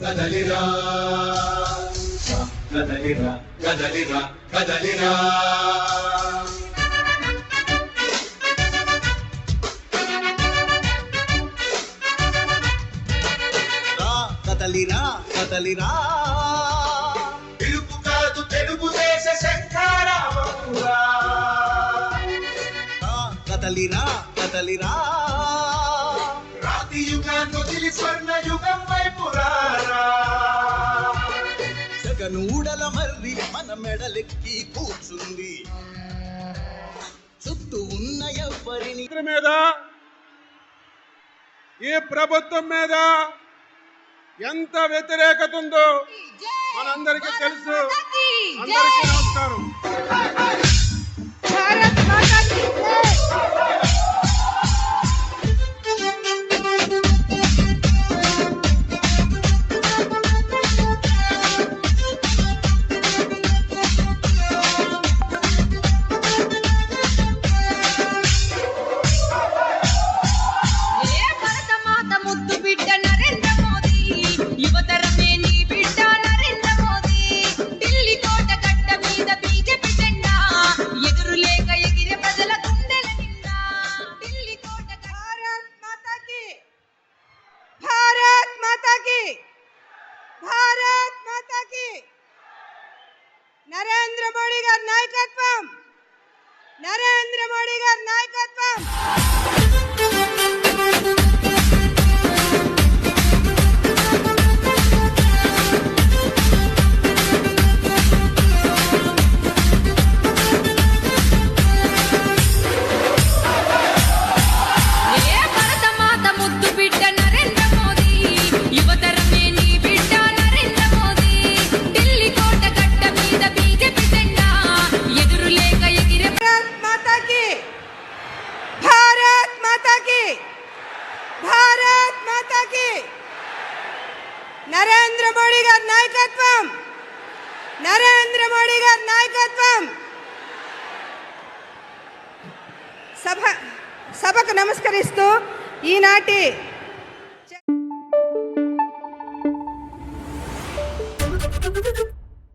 కదలిరా కదలిరా కదలిరా కదలిరా కదలిరా కదలిరా పిలుపు కాదు తెలుగుదేశ శంఖారావమురా రా కదలిరా కదలిరా రాతి యుగాన్ని వదిలి స్వర్ణ యుగం వైపు రారా. జగనూడల మర్రి మన మెడలెక్కి కూర్చుంది. చుట్టూ ఉన్న ఎవ్వరిని మంత్రి మీద ఈ ప్రభుత్వం మీద ఎంత వ్యతిరేకత ఉందో భారత్ మాతా కీ నరేంద్ర మోడీ గారి నాయకత్వం నరేంద్ర మోడీ గారి నాయకత్వం నరేంద్ర మోడీ గారి నాయకత్వం సభ సభకు నమస్కరిస్తూ ఈనాటి Thank you.